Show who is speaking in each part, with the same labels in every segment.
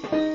Speaker 1: Thank you.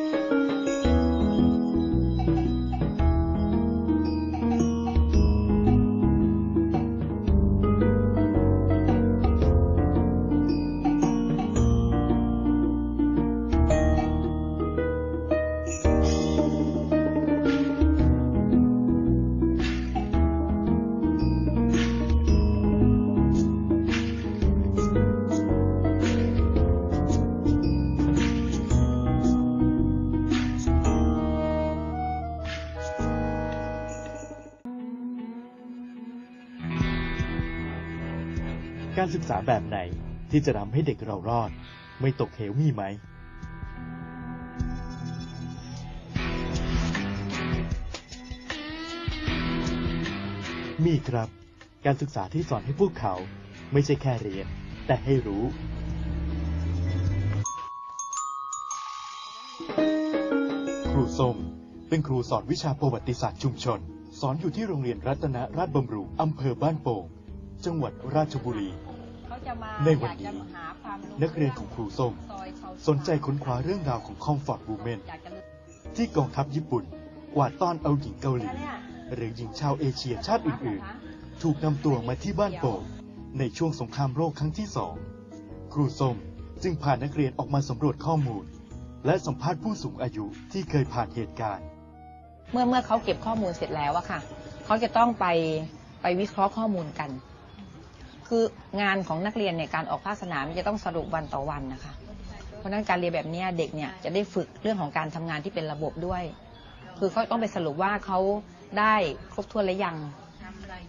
Speaker 1: การศึกษาแบบไหนที่จะทำให้เด็กเรารอด ไม่ตกเหวมีไหม มีครับ การศึกษาที่สอนให้พวกเขาไม่ใช่แค่เรียน แต่ให้รู้ครูส้มเป็นครูสอนวิชาประวัติศาสตร์ชุมชน สอนอยู่ที่โรงเรียนรัตนราชบำรุงอำเภอบ้านโป่ง จังหวัดราชบุรี
Speaker 2: จะมา
Speaker 1: ในวันนี้
Speaker 2: อยากจะหาความรู้
Speaker 1: นักเรียนของครูส้ม
Speaker 2: ซอยเขา
Speaker 1: สนใจค้นคว้าเรื่องราวของคอมฟอร์ตวูแมน
Speaker 2: อยากจะรู้
Speaker 1: ที่กองทัพญี่ปุ่น กวาดต้อนเอาหญิงเกาหลี
Speaker 2: เนี่ย
Speaker 1: หรือหญิงชาวเอเชียชาติอื่น ๆ ถูกนำตัวมาที่บ้านโป่งในช่วงสงครามโลกครั้งที่สอง ครูส้มจึงพานักเรียนออกมาสำรวจข้อมูล และสัมภาษณ์ผู้สูงอายุที่เคยผ่านเหตุการณ์
Speaker 2: เมื่อเมื่อเขาเก็บข้อมูลเสร็จแล้วอะค่ะ เขาจะต้องไปไปวิเคราะห์ข้อมูลกัน คืองานของนักเรียนเนี่ยการออกภาคสนามจะต้องสรุปวันต่อวันนะคะ เพราะนั้นการเรียนแบบนี้เด็กเนี่ยจะได้ฝึกเรื่องของการทำงานที่เป็นระบบด้วย คือเขาต้องไปสรุปว่าเขาได้ครบถ้วนหรือยัง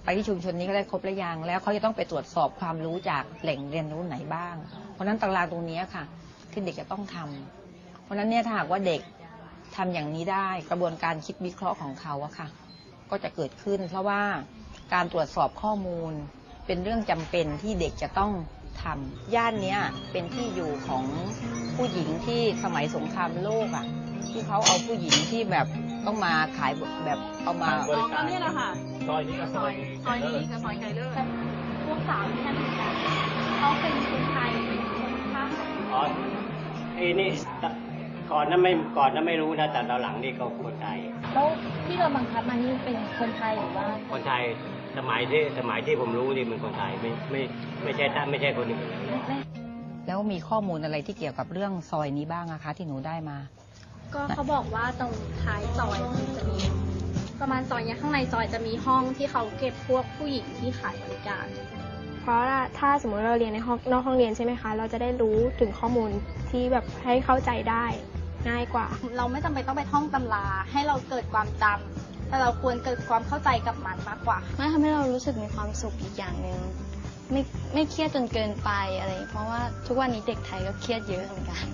Speaker 2: ไปที่ชุมชนนี้ก็ได้ครบหรือยังแล้วเขาจะต้องไปตรวจสอบความรู้จากแหล่งเรียนรู้ไหนบ้าง เพราะนั้นตารางตรงนี้ค่ะ ที่เด็กจะต้องทำเพราะนั้นเนี่ยถ้าหากว่าเด็กทำอย่างนี้ได้กระบวนการคิดวิเคราะห์ของเขาอะค่ะ ก็จะเกิดขึ้น เพราะว่าการตรวจสอบข้อมูล เป็นเรื่องจำเป็นที่เด็กจะต้องทำย่านเนี้ยเป็นที่อยู่ของผู้หญิงที่สมัยสงครามโลกอะที่เขาเอาผู้หญิงที่แบบต้องมาขายแบบเอามา
Speaker 3: อ๋อก็เนี่ยแหละค่ะ
Speaker 4: ซอยนี้กับซอย
Speaker 3: ซอยนี้กับซอยไกลเลิศ
Speaker 5: พวกสาวที่นั่นเหมือนกันเขาเป็นคนไทยเป็นคนข้าม
Speaker 4: อ๋อไอ้นี่ก่อนนั้นไม่ก่อนนั้นไม่รู้นะแต่ตอนหลังนี่ก็คนไทย
Speaker 5: แล้วที่เราบังคับมานี่เป็นคนไทยหรือว่า
Speaker 4: คนไทย สมัยที่สมัยที่ผมรู้นี่มันคนไทยไม่ไม่ไม่ใช่ท่านไม่ใช่คนอื่น
Speaker 5: ไม่ไม่
Speaker 2: แล้วมีข้อมูลอะไรที่เกี่ยวกับเรื่องซอยนี้บ้างอะคะที่หนูได้มา
Speaker 5: ก็เขาบอกว่าตรงท้ายซอยมันจะมี ประมาณซอยเนี้ยข้างในซอยจะมีห้องที่เขาเก็บพวกผู้หญิงที่ขายบริการ
Speaker 6: เพราะว่าถ้าสมมติเราเรียนในห้องนอกห้องเรียนใช่ไหมคะ เราจะได้รู้ถึงข้อมูลที่แบบให้เข้าใจได้ง่ายกว่า
Speaker 5: เราไม่จำเป็นต้องไปท่องตำราให้เราเกิดความจำ แต่เราควรเกิดความเข้าใจกับมันมากกว่า
Speaker 7: มันทำให้เรารู้สึกมีความสุขอีกอย่างหนึ่งไม่ไม่เครียดจนเกินไปอะไร เพราะว่าทุกวันนี้เด็กไทยก็เครียดเยอะเหมือนกัน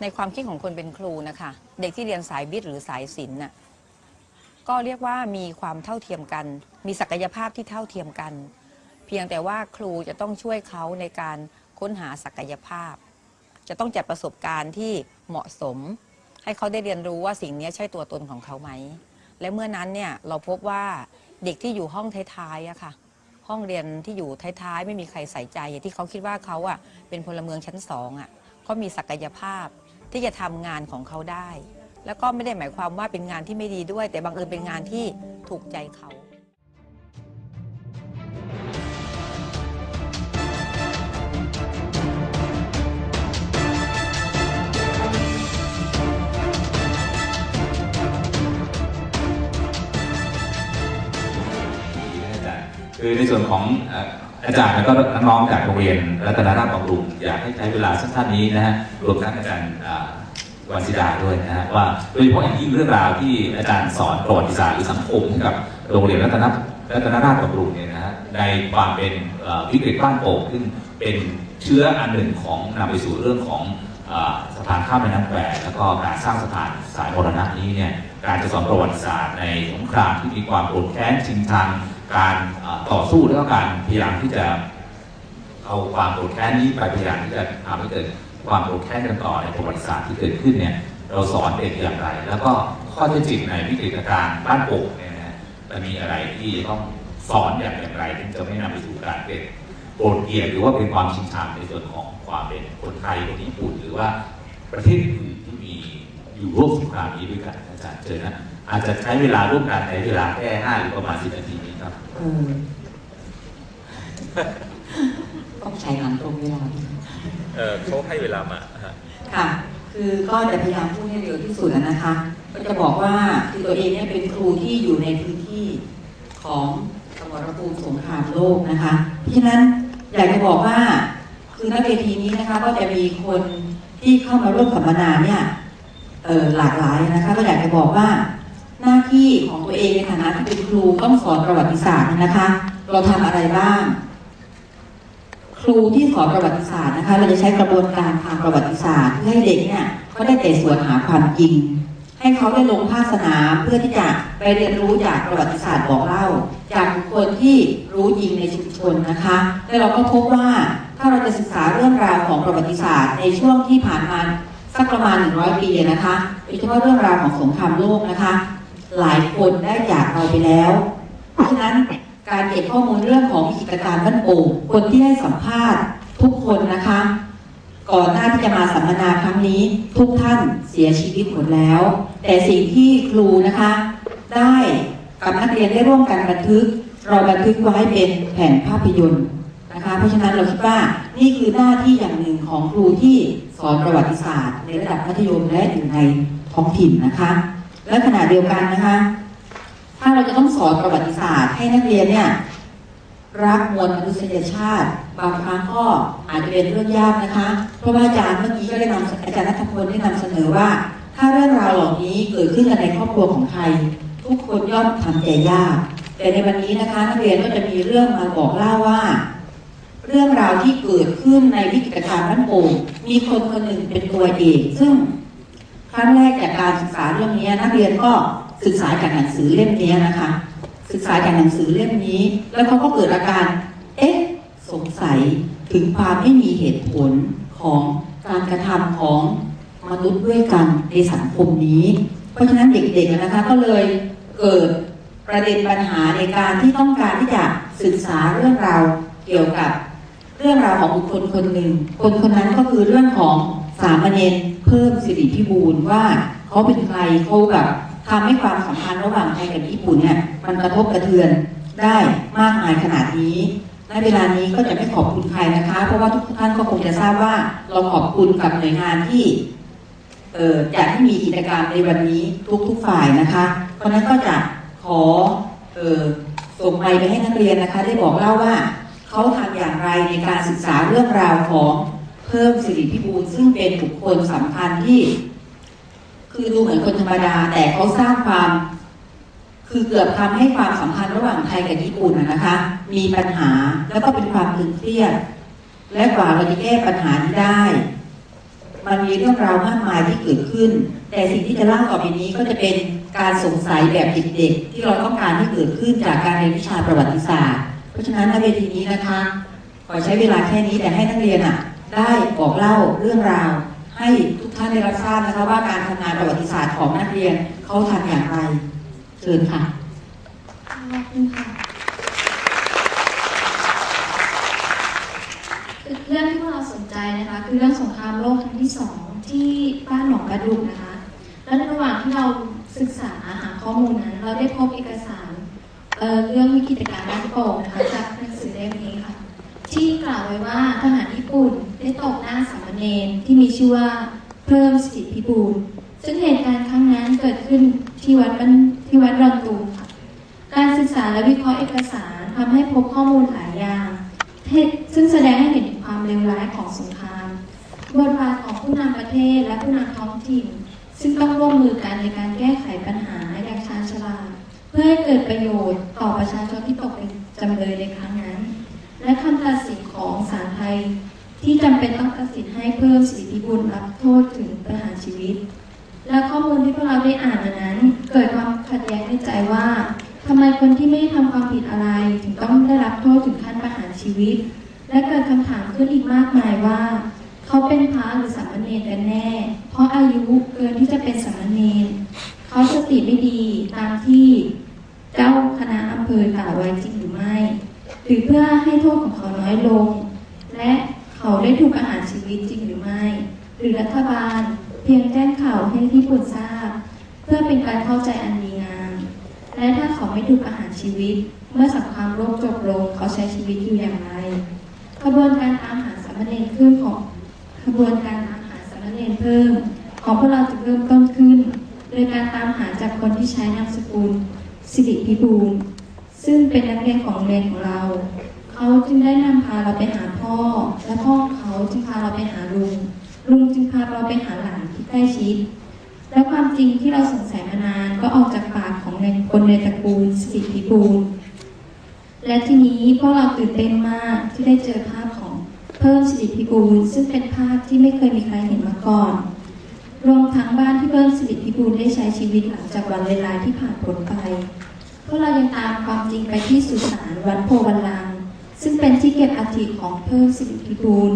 Speaker 2: ในความคิดของคนเป็นครูนะคะเด็กที่เรียนสายวิทย์หรือสายศิลป์น่ะก็เรียกว่ามีความเท่าเทียมกัน มีศักยภาพที่เท่าเทียมกันเพียงแต่ว่าครูจะต้องช่วยเขาในการค้นหาศักยภาพ จะต้องจัดประสบการณ์ที่เหมาะสม ให้เขาได้เรียนรู้ว่าสิ่งนี้ใช่ตัวตนของเขาไหม และเมื่อนั้นเนี่ยเราพบว่าเด็กที่อยู่ห้องท้ายๆอะค่ะ ห้องเรียนที่อยู่ท้ายๆ ไม่มีใครใส่ใจที่เขาคิดว่าเขาอะเป็นพลเมืองชั้นสองอะเขามีศักยภาพที่จะทำงานของเขาได้ แล้วก็ไม่ได้หมายความว่าเป็นงานที่ไม่ดีด้วย แต่บังเอิญเป็นงานที่ถูกใจเขา
Speaker 8: คือในส่วนของอาจารย์แล้วก็น้องๆจากโรงเรียนรัตนราชบำรุงอยากให้ใช้เวลาสั้นๆนี้นะฮะรวมทั้งอาจารย์วันศิดาด้วยนะฮะว่าโดยเฉพาะอย่างยิ่งเรื่องราวที่อาจารย์สอนประวัติศาสตร์หรือสังคมให้กับโรงเรียนรัตนรัตนราชบำรุงเนี่ยนะฮะในความเป็นวิกฤตบ้านโป่งซึ่งเป็นเชื้ออันหนึ่งของนำไปสู่เรื่องของสะพานข้ามแม่น้ำแควแล้วก็การสร้างสะพานสายมรณะนี้เนี่ยการจะสอนประวัติศาสตร์ในสงครามที่มีความโกรธแค้นชิงชัง การต่อสู้แล้วก็การพยายามที่จะเอาความโกรธแค้นนี้ไปพยายามที่จะทำให้เกิดความโกรธแค้นกันต่อในประวัติศาสตร์ที่เกิดขึ้นเนี่ยเราสอนเด็กอย่างไร แล้วก็ข้อเท็จจริงในวิกฤตการณ์บ้านโป่งเนี่ยนะจะมีอะไรที่ต้องสอนอย่างอย่างไรที่จะไม่นำไปสู่การเป็นโกรธเกลียดหรือว่าเป็นความชิงชังในส่วนของความเป็นคนไทยคนญี่ปุ่นหรือว่าประเทศอื่นที่มีอยู่ร่วมสงครามนี้ด้วยกันอาจารย์เจอนะอาจจะใช้เวลาร่วมกันในเวลาแค่ห้าหรือประมาณสิบนาทีนี้ ครับ
Speaker 9: เออต้องใช้หลังตรงเวลา
Speaker 8: เออเขาให้เวลามาฮะ
Speaker 9: ค่ะ คือก็จะพยายามพูดให้เร็วที่สุดอะนะคะ ก็จะบอกว่าคือตัวเองเนี่ยเป็นครูที่อยู่ในพื้นที่ของสมรภูมิสงครามโลกนะคะ เพราะฉะนั้นอยากจะบอกว่าคือณเวทีนี้นะคะก็จะมีคนที่เข้ามาร่วมสัมมนาเนี่ยเออหลากหลายนะคะก็อยากจะบอกว่า หน้าที่ของตัวเองในฐานะที่เป็นครูต้องสอนประวัติศาสตร์นะคะ เราทำอะไรบ้าง ครูที่สอนประวัติศาสตร์นะคะ เราจะใช้กระบวนการทางประวัติศาสตร์เพื่อให้เด็กเนี่ยเขาได้แต่สวนหาความจริง ให้เขาได้ลงภาคสนามเพื่อที่จะไปเรียนรู้จากประวัติศาสตร์บอกเล่า จากคคลที่รู้จริงในชุมชนนะคะและเราก็พบว่าถ้าเราจะศึกษาเรื่องราวของประวัติศาสตร์ ในช่วงที่ผ่านมาสักประมาณ 100 ปีนะคะโดยเฉพาะเรื่องราวของสงครามโลกนะคะ หลายคนได้จากเราไปแล้ว เพราะฉะนั้นการเก็บข้อมูลเรื่องของกิจการบ้านโป่งคนที่ให้สัมภาษณ์ทุกคนนะคะ ก่อนหน้าที่จะมาสัมมนาครั้งนี้ ทุกท่านเสียชีวิตหมดแล้ว แต่สิ่งที่ครูนะคะ ได้กับนักเรียนได้ร่วมกันบันทึก เราบันทึกไว้เป็นแผ่นภาพยนตร์นะคะ เพราะฉะนั้นเราคิดว่านี่คือหน้าที่อย่างหนึ่งของครูที่สอนประวัติศาสตร์ ในระดับมัธยมและอยู่ในท้องถิ่นนะคะ และขณะเดียวกันนะคะ ถ้าเราจะต้องสอนประวัติศาสตร์ให้นักเรียนเนี่ยรักมวลมนุษยชาติ บางครั้งก็อาจจะเป็นเรื่องยากนะคะ เพราะว่าอาจารย์เมื่อกี้ก็ได้นำอาจารย์นัทพลได้นำเสนอว่า ถ้าเรื่องราวเหล่านี้เกิดขึ้นกันในครอบครัวของใคร ทุกคนย่อมทำใจยาก แต่ในวันนี้นะคะนักเรียนก็จะมีเรื่องมาบอกเล่าว่า เรื่องราวที่เกิดขึ้นในวิกฤตการณ์บ้านโป่งมีคนคนหนึ่งเป็นตัวเอกซึ่ง ครั้งแรกจากการศึกษาเรื่องนี้นักเรียนก็ศึกษาจากหนังสือเล่มนี้นะคะ ศึกษาจากหนังสือเล่มนี้ แล้วเขาก็เกิดอาการ เอ๊ะ สงสัยถึงความไม่มีเหตุผลของการกระทำของมนุษย์ด้วยกันในสังคมนี้ เพราะฉะนั้นเด็กๆนะคะก็เลยเกิดประเด็นปัญหาในการที่ต้องการที่จะศึกษาเรื่องราวเกี่ยวกับ เรื่องราวของบุคคลคนหนึ่ง คนคนนั้นก็คือเรื่องของ สามเณรเพิ่มสิริพิบูลว่าเขาเป็นใครเขาแบบทำให้ความสัมพันธ์ระหว่างไทยกับญี่ปุ่นเนี่ยมันกระทบกระเทือนได้มากมายขนาดนี้ในเวลานี้ก็จะไม่ขอบคุณใครนะคะ เพราะว่าทุกท่านก็คงจะทราบว่าเราขอบคุณกับหน่วยงานที่จัดให้มีกิจกรรมในวันนี้ทุกๆฝ่ายนะคะ เพราะนั้นก็จะขอออส่งไมค์ไปให้นักเรียนนะคะ ได้บอกเล่าว่าเขาทำอย่างไรในการศึกษาเรื่องราวของ พิ่มสิริพิบูลซึ่งเป็นบุคคลสำคัญที่ คือดูเหมือนคนธรรมดา แต่เขาสร้างความ คือเกือบทำให้ความสัมพันธ์ระหว่างไทยกับญี่ปุ่นนะนะคะ มีปัญหาแล้วก็เป็นความตึงเครียด และกว่าเราจะแก้ปัญหานี้ได้ มันมีเรื่องราวมากมายที่เกิดขึ้น แต่สิ่งที่จะเล่าต่อไปนี้ก็จะเป็นการสงสัยแบบเด็กๆที่เราต้องการให้เกิดขึ้นจากการเรียนวิชาประวัติศาสตร์ เพราะฉะนั้นในเวทีนี้นะคะขอใช้เวลาแค่นี้แต่ให้นักเรียนอะ ได้บอกเล่าเรื่องราว ให้ทุกท่านได้รับทราบนะคะว่าการทำงานประวัติศาสตร์ของนักเรียนเขาทำอย่างไรเชิญค่ะ
Speaker 5: ขอบคุณค่ะเรื่องที่พวกเราสนใจนะคะคือเรื่องสงครามโลกครั้งที่สองที่บ้านหนองกระดุกนะคะ แล้วในระหว่างที่เราศึกษาหาข้อมูลนั้น เราได้พบเอกสารเเรื่องวิกฤตการณ์บ้านโป่งนะคะจากหนังสือเล่มนี้ค่ะ ที่กล่าวไว้ว่าทหารญี่ปุ่นได้ตบหน้าสามเณรที่มีชื่อว่าเพิ่มสถิพิบูลซึ่งเหตุการณ์ครั้งนั้นเกิดขึ้นที่วัดบ้านที่วัดรอนตูมค่ะการศึกษาและวิเคราะห์เอกสารทำให้พบข้อมูลหลายอย่างที่ซึ่งแสดงให้เห็นถึงความเลวร้ายของสงครามบทบาทของผู้นำประเทศและผู้นำท้องถิ่น ซึ่งต้องร่วมมือกันในการแก้ไขปัญหาอย่างชาญฉลาดเพื่อให้เกิดประโยชน์ต่อประชาชนที่ตกเป็นจำเลยในครั้งนั้น และคำตัดสินของศาลไทย ที่จำเป็นต้องตัดสินให้เพิ่มสิทธิบุญรับโทษถึงประหารชีวิต และข้อมูลที่พวกเราได้อ่านมานั้น เกิดความขัดแย้งในใจว่าทำไมคนที่ไม่ทำความผิดอะไร ถึงต้องได้รับโทษถึงขั้นประหารชีวิต และเกิดคำถามขึ้นอีกมากมายว่า เขาเป็นพระหรือสามเณรกันแน่ เพราะอายุเกินที่จะเป็นสามเณรเขาสติไม่ดีตามที่เจ้าคณะอำเภอกล่าวไว้จริงหรือไม่ หรือเพื่อให้โทษของเขาน้อยลง และเขาได้ถูกประหารชีวิตจริงหรือไม่ หรือรัฐบาล เพียงแจ้งข่าวให้ญี่ปุ่นทราบ เพื่อเป็นการเข้าใจอันดีงาม และถ้าเขาไม่ถูกประหารชีวิต เมื่อสังครามโลกจบลงเขาใช้ชีวิตอยู่อย่างไรขบวนการตามหาสามเณรขึ้นของขบวนการตามหาสามเณรเพิ่ม ของพวกเราจะเริ่มต้นขึ้น โดยการตามหาจากคนที่ใช้นามสกุลสิริพิบูล ซึ่งเป็นนักเรียนของโรงเรียนของเรา เขาจึงได้นำพาเราไปหาพ่อ และพ่อเขาจึงพาเราไปหาลุง ลุงจึงพาเราไปหาหลานที่ใกล้ชิด และความจริงที่เราสงสัยมานานก็ออกจากปากของในคนในตระกูลสิริพิบูลและทีนี้พวกเราตื่นเต้นมากที่ได้เจอภาพของเพิ่มสิริพิบูลซึ่งเป็นภาพที่ไม่เคยมีใครเห็นมาก่อน รวมทั้งบ้านที่เพิ่มสิริพิบูลได้ใช้ชีวิตหลังจากวันเวลาที่ผ่านพ้นไป พวกเรายังตามความจริงไปที่สุสานวัดโพวันลังซึ่งเป็นที่เก็บอัฐิของเพิ่มสิริพิบูล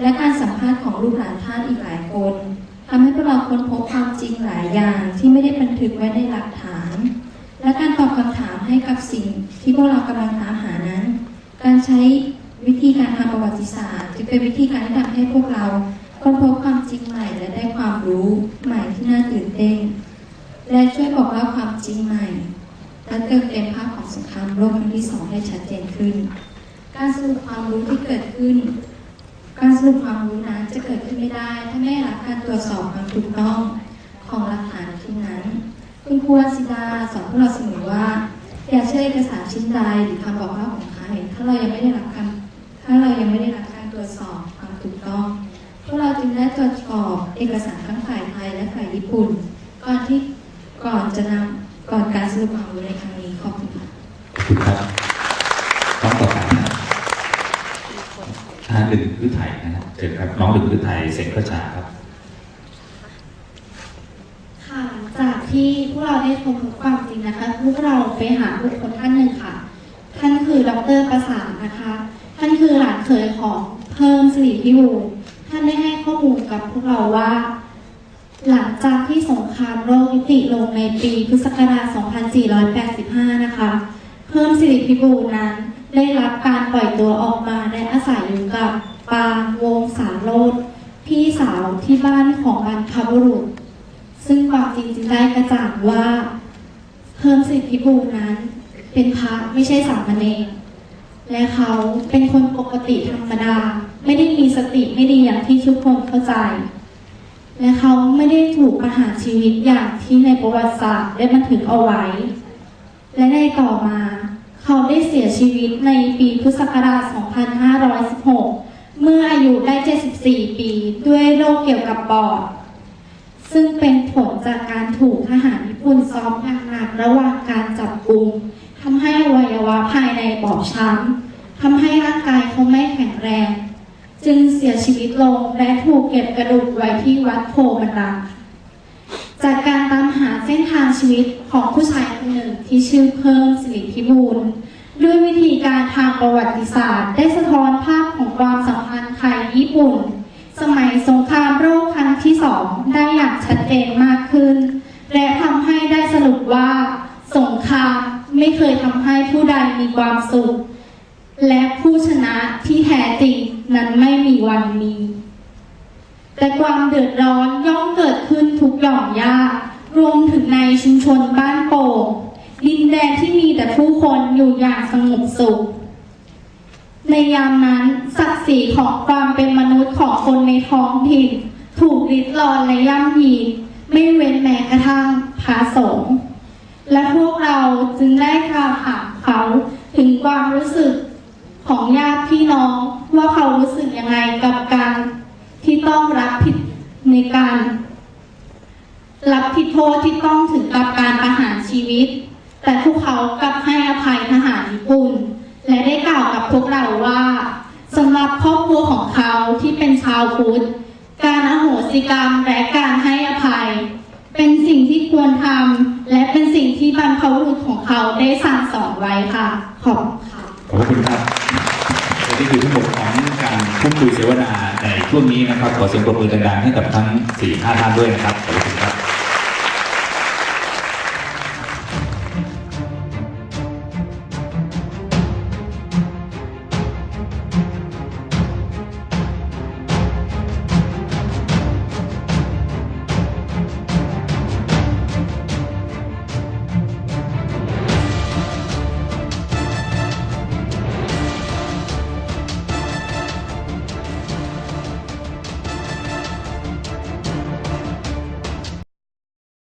Speaker 5: และการสัมภาษณ์ของลูกหลานท่านอีกหลายคนทำให้พวกเราค้นพบความจริงหลายอย่างที่ไม่ได้บันทึกไว้ในหลักฐาน และการตอบคำถามให้กับสิ่งที่พวกเรากำลังตามหานั้น การใช้วิธีการทางประวัติศาสตร์ จะเป็นวิธีการที่ทำให้พวกเราค้นพบความจริงใหม่และได้ความรู้ใหม่ที่น่าตื่นเต้น และช่วยบอกเล่าความจริงใหม่ และเติมเต็มภาพของสงครามโลกครั้งที่สองให้ชัดเจนขึ้น การสรุปความรู้ที่เกิดขึ้น การสรุปความรู้นั้นจะเกิดขึ้นไม่ได้ ถ้าไม่รับการตรวจสอบความถูกต้องของหลักฐานที่นั้น คุณครูวัสิดาสอนพวกเราเสมอว่าอย่าเชื่อเอกสารชิ้นใดหรือคำบอกเล่าของใครถ้าเรายังไม่ได้รับการถ้าเรายังไม่ได้รับการตรวจสอบความถูกต้องพวกเราจึงได้ตรวจสอบเอกสารทั้งฝ่ายไทยและฝ่ายญี่ปุ่น ก่อนที่ก่อนจะนำ ก่อนการสรุปความรู้ในครั้งนี้ขอบคุณค่ะ
Speaker 8: ขอบคุณครับน้องต่อไปนะท่านหนึ่งฤทัยนะฮะเชิญครับน้องหนึ่งฤทัยเสงประชาครับ
Speaker 10: ค่ะหลังจากที่พวกเราได้ค้นพบความจริงนะคะพวกเราไปหาบุคคลท่านหนึ่งค่ะ ท่านคือดรประสานนะคะ ท่านคือหลานเขยของเพิ่มสิริพิบูลท่านได้ให้ข้อมูลกับพวกเราว่า หลังจากที่สงครามโลกยุติลงในปีพุทธศักราช 2485 นะคะ เพิ่มสิริพิบูลนั้น ได้รับการปล่อยตัวออกมาและอาศัยอยู่กับปางวงสารโลดพี่สาวที่บ้านของบรรพบุรุษ ซึ่งความจริงจึงได้กระจ่างว่า เพิ่มสิทธิบูลนั้น เป็นพระไม่ใช่สามเณรและเขาเป็นคนปกติธรรมดา ไม่ได้มีสติไม่ดีอย่างที่ทุกคนเข้าใจ และเขาไม่ได้ถูกประหารชีวิตอย่างที่ในประวัติศาสตร์ได้บันทึกเอาไว้ และในต่อมา เขาได้เสียชีวิตในปีพุทธศักราช 2516 เมื่ออายุได้ 74 ปีด้วยโรคเกี่ยวกับปอด ซึ่งเป็นผลจากการถูกทหารญี่ปุ่นซ้อมอย่างหนักระหว่างการจับกุมทำให้อวัยวะภายในบอบช้ำทำให้ร่างกายเขาไม่แข็งแรง จึงเสียชีวิตลงและถูกเก็บกระดูกไว้ที่วัดโพมันดังจากการตามหาเส้นทางชีวิตของผู้ชายคนหนึ่งที่ชื่อเพิ่มสิริพิบูลด้วยวิธีการทางประวัติศาสตร์ ได้สะท้อนภาพของความสัมพันธ์ไทยญี่ปุ่น สมัยสงครามโลกครั้งที่สองได้อย่างชัดเจนมากขึ้น และทำให้ได้สรุปว่า สงครามไม่เคยทำให้ผู้ใดมีความสุข และผู้ชนะที่แท้จริงนั้นไม่มีวันมี แต่ความเดือดร้อนย่อมเกิดขึ้นทุกหย่อมย่ารวมถึงในชุมชนบ้านโป่งดินแดนที่มีแต่ผู้คนอยู่อย่างสงบสุข ในยามนั้นศักดิ์ศรีของความเป็นมนุษย์ของคนในท้องถิ่น ถูกริดรอนและย่ำยีไม่เว้นแม้กระทั่งพระสงฆ์และพวกเราจึงได้กล่าวถามเขาถึงความรู้สึก ของญาติพี่น้องว่าเขารู้สึกยังไงกับการที่ต้องรับผิดในการ รับผิดโทษที่ต้องถึงกับการประหารชีวิต แต่พวกเขากลับให้อภัยทหารญี่ปุ่น และได้กล่าวกับพวกเราว่าสำหรับครอบครัวของเขาที่เป็นชาวพุทธการอโหสิกรรมและการให้อภัย เป็นสิ่งที่ควรทำและเป็นสิ่งที่บรรพบุรุษของเขาได้สั่งสอนไว้ค่ะ ขอบคุณค่ะ
Speaker 8: ขอบคุณครับและนี่คือทั้งหมดของการพูดคุยเสวนาในช่วงนี้นะครับ ขอเสียงปรบมือดังๆให้กับทั้ง4 5ท่านด้วยนะครับ ขอบคุณครับ